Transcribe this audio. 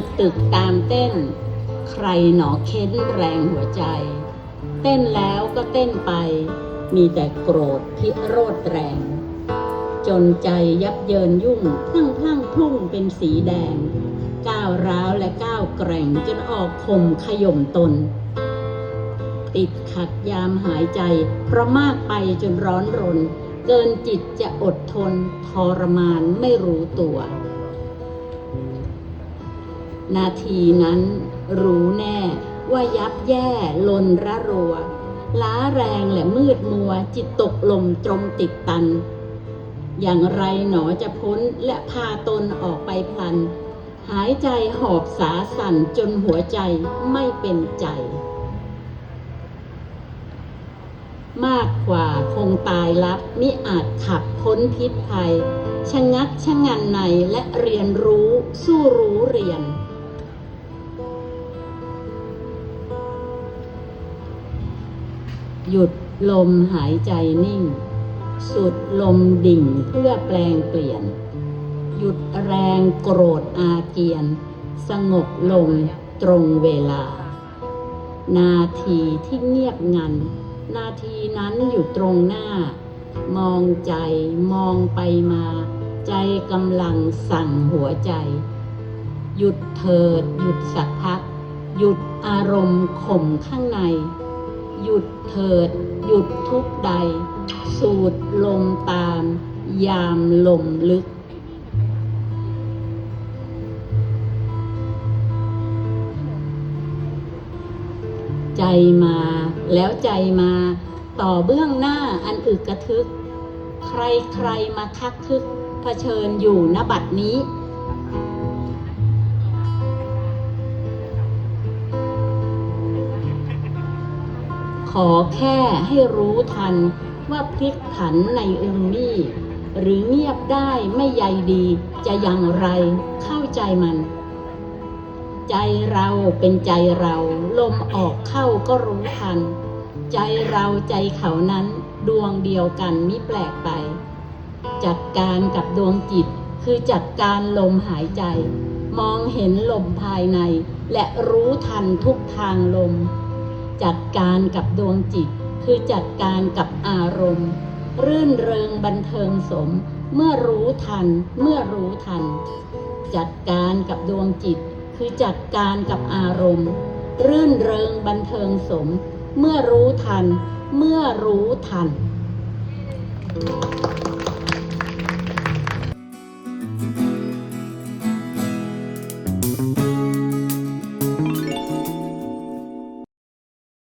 ตึกตึกตามเต้น ใครหนอเค้นแรงหัวใจ เต้นแล้วก็เต้นไป มีแต่โกรธพิโรธแรง จนใจยับเยินยุ่งพลั่งพลั่งพุ่งเป็นสีแดง ก้าวร้าวและก้าวแกร่งจนออกข่มขย่มตน ติดขัดยามหายใจ เพราะมากไปจนร้อนรน เกินจิตจะอดทนทรมานไม่รู้ตัว นาทีนั้นรู้แน่ว่ายับแย่ลนระรัว ล้าแรงและมืดมัวจิตตกลมจมติดตัน อย่างไรหนอจะพ้นและพาตนออกไปพลัน หายใจหอบสาสั่นจนหัวใจไม่เป็นใจ มากกว่าคงตายลับมิอาจขับพ้นพิษภัย ชะงักชะงันในและเรียนรู้สู้รู้ หยุดลมหายใจนิ่ง สุดลมดิ่งเพื่อแปลงเปลี่ยน หยุดแรงโกรธอาเกียน สงบลงตรงเวลา นาทีที่เงียบงัน นาทีนั้นอยู่ตรงหน้า มองใจมองไปมา ใจกำลังสั่งหัวใจ หยุดเถิดหยุดสักพัก หยุดอารมณ์ข่มข้างใน หยุดเถิด หยุดทุกใด สูดลมตาม ยามลมลึก ใจมาแล้วใจมาต่อเบื้องหน้าอันอึกกระทึก ใครใครมาคักคึกเผชิญอยู่ณบัดนี้ ขอแค่ให้รู้ทันว่าพลิกผันในองค์นี้หรือเงียบได้ไม่ใยดีจะอย่างไรเข้าใจมัน ใจเราเป็นใจเราลมออกเข้าก็รู้ทัน ใจเราใจเขานั้นดวงเดียวกันมิแปลกไป จัดการกับดวงจิตคือจัดการลมหายใจ มองเห็นลมภายใน และรู้ทันทุกทางลม จัดการกับดวงจิต คือจัดการกับอารมณ์ รื่นเริงบันเทิงสม เมื่อรู้ทัน เมื่อรู้ทัน จัดการกับดวงจิต คือจัดการกับอารมณ์ รื่นเริงบันเทิงสม เมื่อรู้ทัน เมื่อรู้ทัน